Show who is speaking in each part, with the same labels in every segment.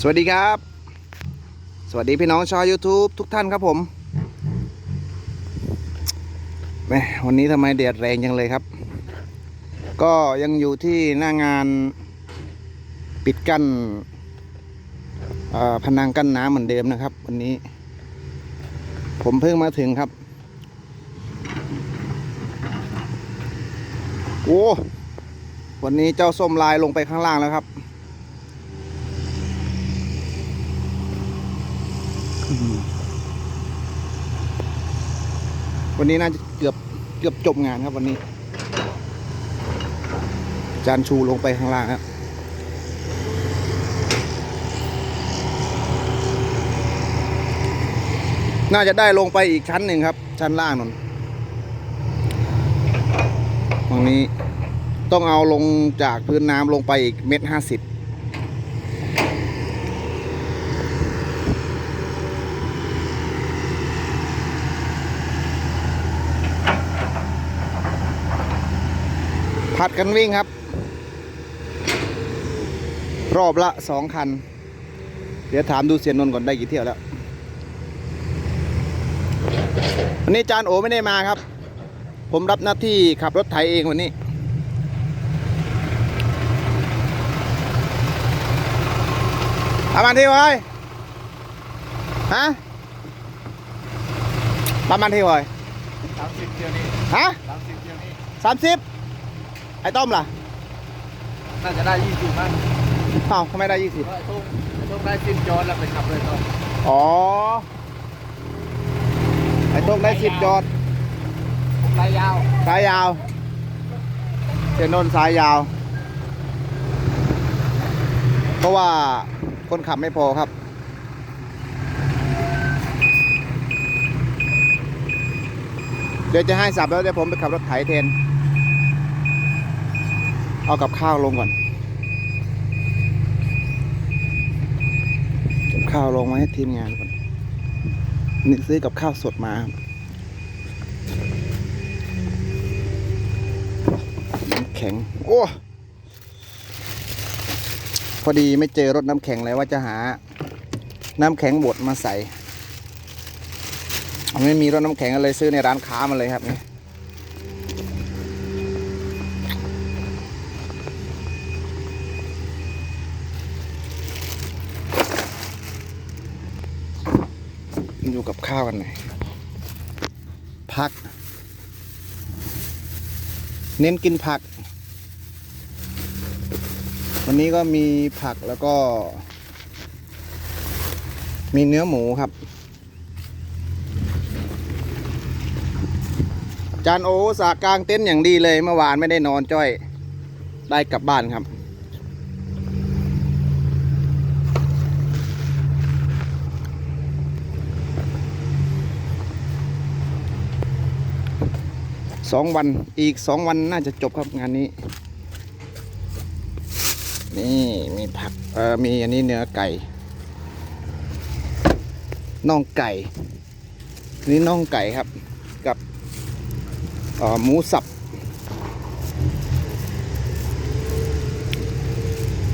Speaker 1: สวัสดีครับ สวัสดีพี่น้องชาว YouTube ทุกท่านครับผมแมวันนี้ทำไมแดดแรงจังเลยครับ ก็ยังอยู่ที่หน้างานปิดกั้นพนังกั้นน้ำเหมือนเดิมนะครับ วันนี้ ผมเพิ่งมาถึงครับ โอ้วันนี้เจ้าส้มลายลงไปข้างล่างแล้วครับ วันนี้น่าจะเกือบเกือบจบงานครับวันนี้ จานชูลงไปข้างล่างครับน่าจะได้ลงไปอีกชั้นหนึ่งครับ ชั้นล่างนนตรงนี้ต้องเอาลงจากพื้นน้ำลงไปอีกเมตรห้าสิบ ผัดกันวิ่งครับ รอบละสองคัน เดี๋ยวถามดูเสียนนท์ก่อนได้กี่เที่ยวแล้ววันนี้จานโอไม่ได้มาครับ ผมรับหน้าที่ขับรถไถเองวันนี้ ประมาณที่ไว้ฮะประมาณที่ไว้
Speaker 2: สามสิบเที่ยวนี้
Speaker 1: ฮะ
Speaker 2: สามสิบเที่ยวนี้
Speaker 1: สามสิบไอ้ต้มล่ะ
Speaker 2: น่าจะได้ยี่สิบมั้ง
Speaker 1: เอ้าทำไมได้ยี่สิบ
Speaker 2: เพราะไอ้ตุ้มไอ้ตุ้มได้สิบจอดแล้วไปขับเลยต้อง
Speaker 1: อ๋อ ไอ้ต้มได้สิบยอด
Speaker 2: สายยาว
Speaker 1: สายยาวเจนนนท์สายยาว เพราะว่าคนขับไม่พอครับ เดี๋ยวจะให้สับแล้วเดี๋ยวผมไปขับรถไถแทน เอากับข้าวลงก่อนกับข้าวลงมาให้ทีมงานก่อนนี่ซื้อกับข้าวสดมาน้ำแข็ง โอ้พอดีไม่เจอรถน้ำแข็งเลยว่าจะหา น้ำแข็งบดมาใส่ไม่มีรถน้ำแข็งก็เลยซื้อในร้านค้ามาเลยครับนี่ อยู่กับข้าวกันหน่อยผัก เน้นกินผัก วันนี้ก็มีผักแล้วก็ มีเนื้อหมูครับ จานโอสากลางเต็นอย่างดีเลยเมื่อวานไม่ได้นอนจ้อย ได้กลับบ้านครับ สองวันอีกสองวันน่าจะจบครับงานนี้ นี่มีผักเออมีอันนี้เนื้อไก่น่องไก่ นี่น่องไก่ครับ กับออหมูสับ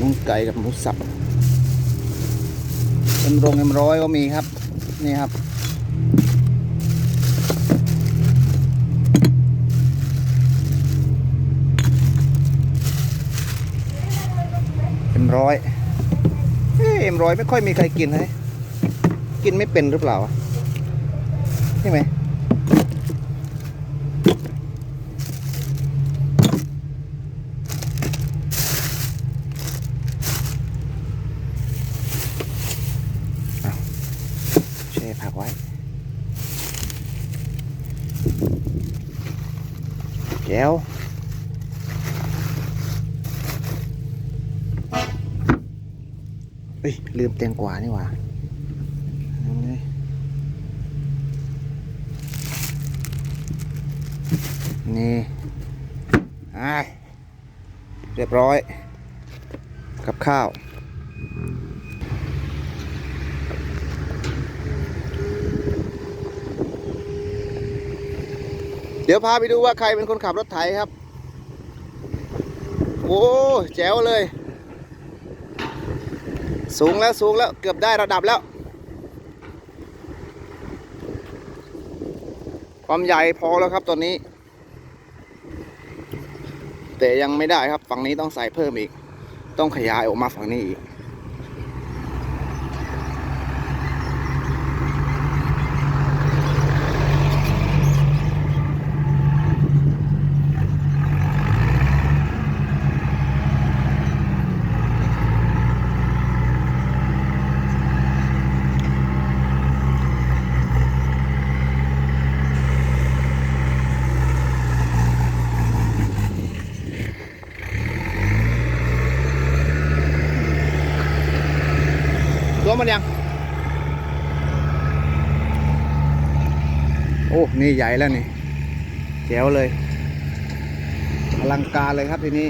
Speaker 1: น่องไก่กับหมูสับเอ็มรงเอ็มร้อยก็มีครับ นี่ครับ เอ็ม ร้อยเอ้ยเอ็มร้อยไม่ค่อยมีใครกินเลยกินไม่เป็นหรือเปล่าใช่ไหมเอาแช่ผักไว้แก้ว เอ้ย ลืมแตงกวานี่หว่านี่อ่าเรียบร้อย กับข้าว เดี๋ยวพาไปดูว่าใครเป็นคนขับรถไถครับ โอ้ แจ๋วเลย สูงแล้วสูงแล้วเกือบได้ระดับแล้ว ความใหญ่พอแล้วครับตอนนี้ แต่ยังไม่ได้ครับฝั่งนี้ต้องใส่เพิ่มอีก ต้องขยายออกมาฝั่งนี้อีก มันยัง โอ้ นี่ใหญ่แล้วนี่แจ๋วเลย อลังการเลยครับทีนี้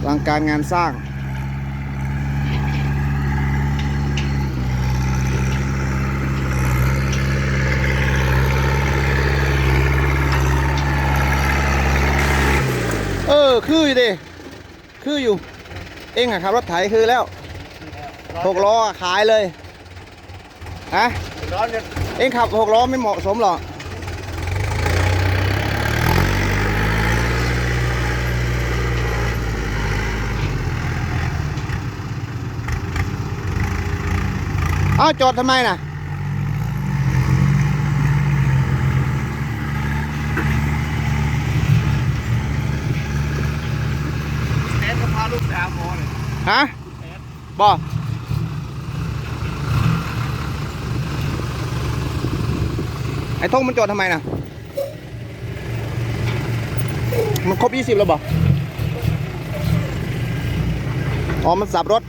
Speaker 1: อลังการงานสร้างเออคืออยู่ดิคืออยู่ เองอะครับรถไถคือแล้วหกล้ออะขายเลยฮะ
Speaker 2: ร้อนเนี่ย
Speaker 1: เองขับหกล้อไม่เหมาะสมหรอกอ้าวจอดทำไมน่ะ
Speaker 2: แอนก็พาลูกไปหาหมอเลย
Speaker 1: ฮะบอไอ้ท่งมันจอดทำไมน่ะมันครบยี่สิบแล้วบออ๋อ มันสับรถ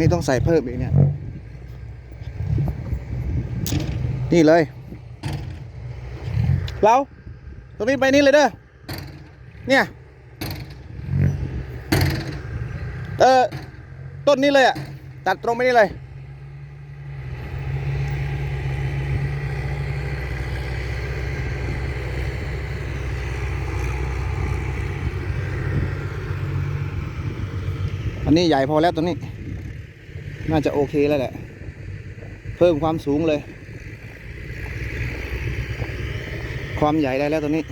Speaker 1: นี้ต้องใส่เพิ่มอีกเนี่ย นี่เลย เราตรงนี้ไปนี่เลยเด้อ เนี่ย เออ ต้นนี้เลยอะ ตัดตรงไปนี่เลย อันนี้ใหญ่พอแล้วตัวนี้ น่าจะโอเคแล้วแหละ เพิ่มความสูงเลย ความใหญ่ได้แล้วตัวนี้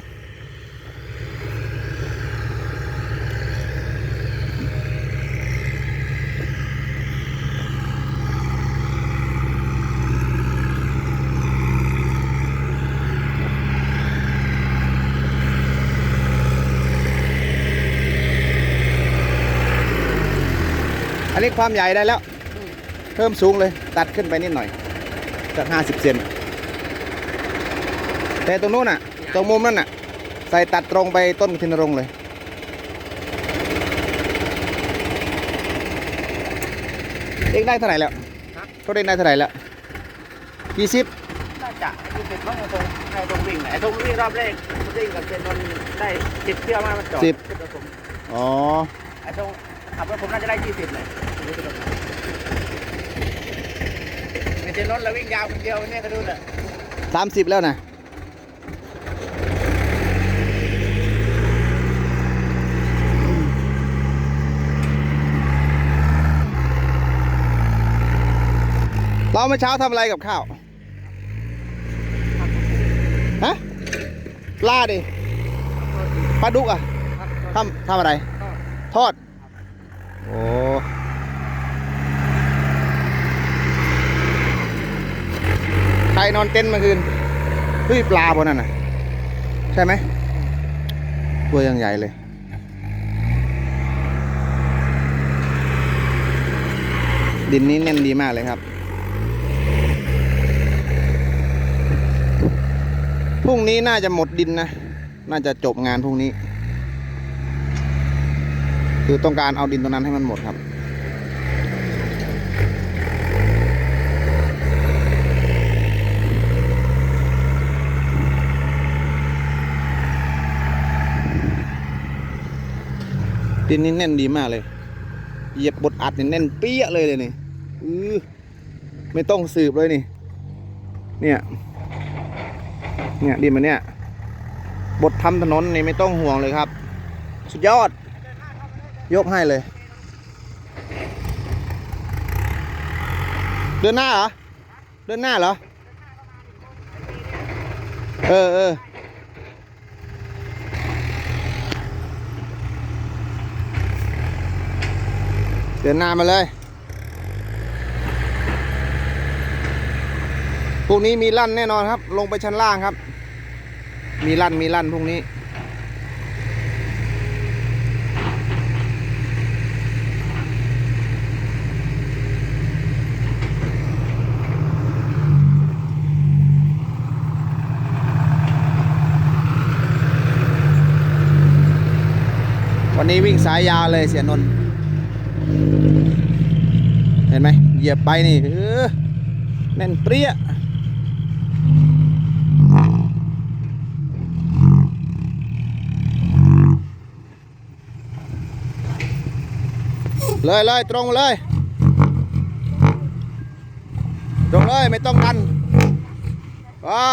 Speaker 1: อันนี้ความใหญ่ได้แล้ว เพิ่มสูงเลย ตัดขึ้นไปนิดหน่อยจากห้าสิบเซนแต่ตรงนู้นน่ะ ตรงมุมนั่นน่ะ ใส่ตัดตรงไปต้นกระทินรงค์เลย เองได้เท่าไหร่แล้วเขาเองได้เท่าไหร่แล้วกี่สิบ
Speaker 2: น่าจะยี่สิบมั้งไอ้ตรงไอ้ตรงวิ่งน่ะไอ้ตรงวิ่งรอบแรกวิ่งกับเซนนนได้สิบเที่ยวมามันจอด
Speaker 1: สิบ
Speaker 2: ขึ้นกับผม
Speaker 1: อ๋อ
Speaker 2: ไอ้ตรงขับรถผมน่าจะได้ยี่สิบเลย ไอ้เซนนนเราวิ่งยาวคนเดียวเนี่ยก็ดูแหละ
Speaker 1: สามสิบแล้วนะเราเมื่อเช้าทำอะไรกับข้าว ฮะปลาดิปลาดุกอะทำทำอะไร ทอด โอ้ ใครนอนเต็นท์เมื่อคืนเฮ้ยปลาบนนั่นน่ะ ใช่ไหมตัวยังใหญ่เลยดินนี้แน่นดีมากเลยครับ พรุ่งนี้น่าจะหมดดินนะ น่าจะจบงานพรุ่งนี้ คือต้องการเอาดินตรงนั้นให้มันหมดครับ ดินนี่แน่นดีมากเลย เหยียบบดอัดนี่แน่นเปี้ยเลยเลยนี่อือไม่ต้องสืบเลยนี่ เนี่ย เนี่ยดินมันเนี่ย บดทำถนนนี่ไม่ต้องห่วงเลยครับ สุดยอด ยกให้เลย เดินหน้าเหรอ เดินหน้าเหรอ เออเออ เดินหน้ามาเลยพรุ่งนี้มีลั่นแน่นอนครับ ลงไปชั้นล่างครับ มีลั่นมีลั่นพรุ่งนี้ วันนี้วิ่งสายยาวเลยเสียนนท์ ห็นไหมเหยียบไปนี่เออแน่นเปรี้ยเลยเลยตรงเลยตรงเลยไม่ต้องดันว้า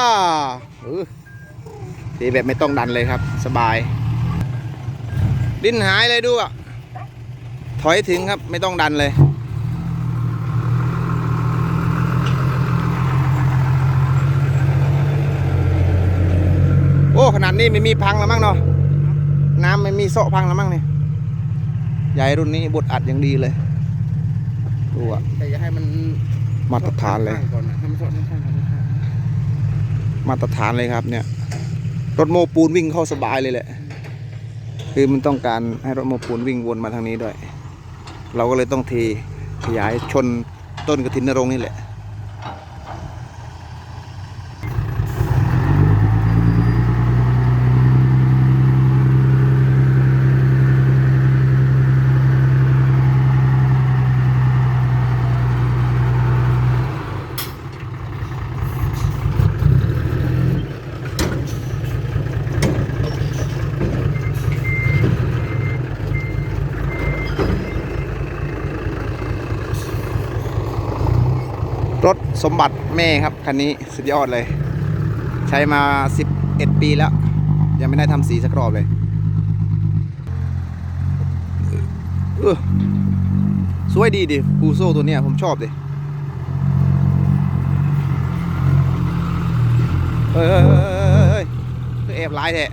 Speaker 1: ทีแบบไม่ต้องดันเลยครับ สบาย ดิ้นหายเลยดูอะ ถอยถึงครับไม่ต้องดันเลย โอ้ขนาดนี้ไม่มีพังแล้วมั้งเนาะน้ำไม่มีโซะพังแล้วมั้งเนี่ยใหญ่รุ่นนี้บดอัดอย่างดีเลยดูอะ
Speaker 2: แต่อย่าให้มัน
Speaker 1: มาตรฐานเลย
Speaker 2: ก่อนนะให้มันสอดข้างๆก่อนนะ
Speaker 1: มาตรฐานเลยครับเนี่ย รถโมปูนวิ่งเข้าสบายเลยแหละ คือมันต้องการให้รถโมปูนวิ่งวนมาทางนี้ด้วย เราก็เลยต้องเทขยายชนต้นกระถินนรงค์นี่แหละ รถสมบัติแม่ครับ คันนี้สุดยอดเลย ใช้มา 11 ปีแล้ว ยังไม่ได้ทำสีสักรอบเลยเออสวยดีดิฟูโซตัวเนี้ยผมชอบดิเฮ้ยเฮ้ยเฮ้ยเฮ้ยเฮ้ยแอบร้ายแท้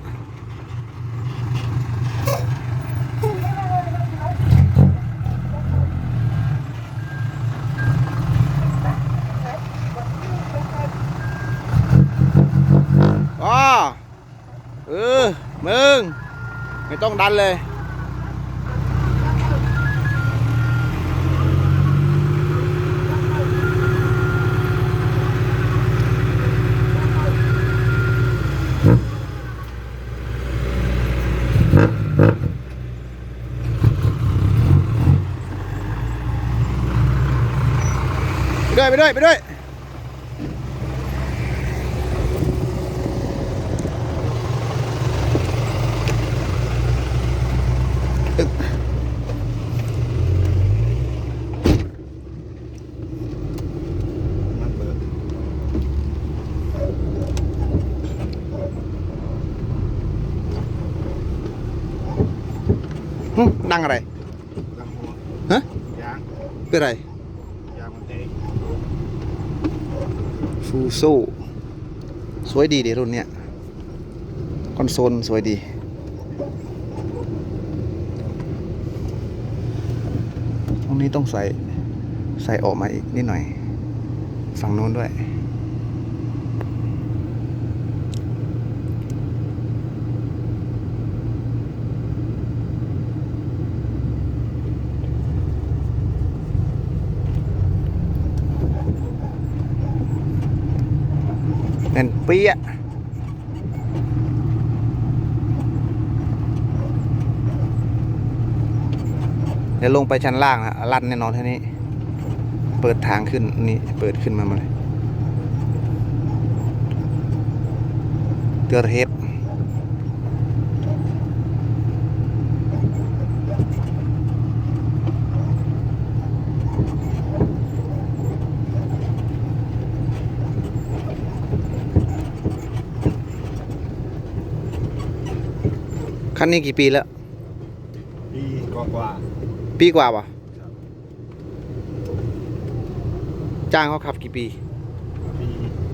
Speaker 1: อ๋อเออ มึง ไม่ต้องดันเลย ไปด้วยไปด้วยไปด้วย อึ๊ก หึดังอะไร
Speaker 2: ดังหัว
Speaker 1: ฮะ
Speaker 2: ยาง
Speaker 1: เป็นอะไร
Speaker 2: ยางมันเตะ
Speaker 1: ฟูโซสวยดีดิรุ่นเนี้ยคอนโซลสวยดีตรงนี้ต้องใส่ใส่ออกมาอีกนิดหน่อย ฝั่งโน้นด้วย น่นเปี้ยะเดี๋ยวลงไปชั้นล่างนะลั่นแน่นอนท่านี้ เปิดทางขึ้นนี่เปิดขึ้นมามาเลยเตือเทป คันนี้กี่ปีแล้ว
Speaker 3: ปีกว่ากว่า
Speaker 1: ปีกว่าป่ะจ้างเขาขับกี่ปี
Speaker 3: ปี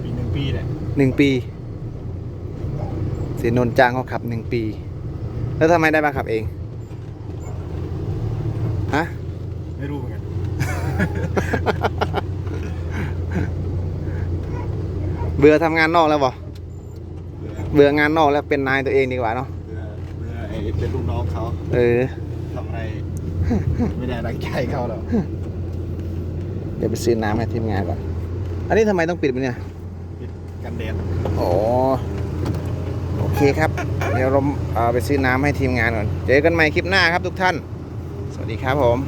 Speaker 3: ปีหนึ่งปีแหละ
Speaker 1: หนึ่งปีเสียนนท์จ้างเขาขับหนึ่งปี แล้วทำไมได้มาขับเองฮะ
Speaker 3: ไม่รู้เหมือนกัน
Speaker 1: เบื่อทำงานนอกแล้วบ่
Speaker 3: เบื่อ
Speaker 1: เบื่องานนอกแล้วเป็นนายตัวเองดีกว่าเนาะ
Speaker 3: เบื่อเบื่อไอ้ เป็นลูกน้องเขา
Speaker 1: เออ
Speaker 3: ทำอะไรไม่ได้รังใจเขาหรอก
Speaker 1: เดี๋ยวไปซื้อน้ำให้ทีมงานก่อน อันนี้ทำไมต้องปิดมันเนี่ย
Speaker 3: ปิดกันแดด
Speaker 1: อ๋อโอเคครับ เดี๋ยวเราเอาไปซื้อน้ำให้ทีมงานก่อน เจอกันใหม่คลิปหน้าครับทุกท่าน สวัสดีครับผม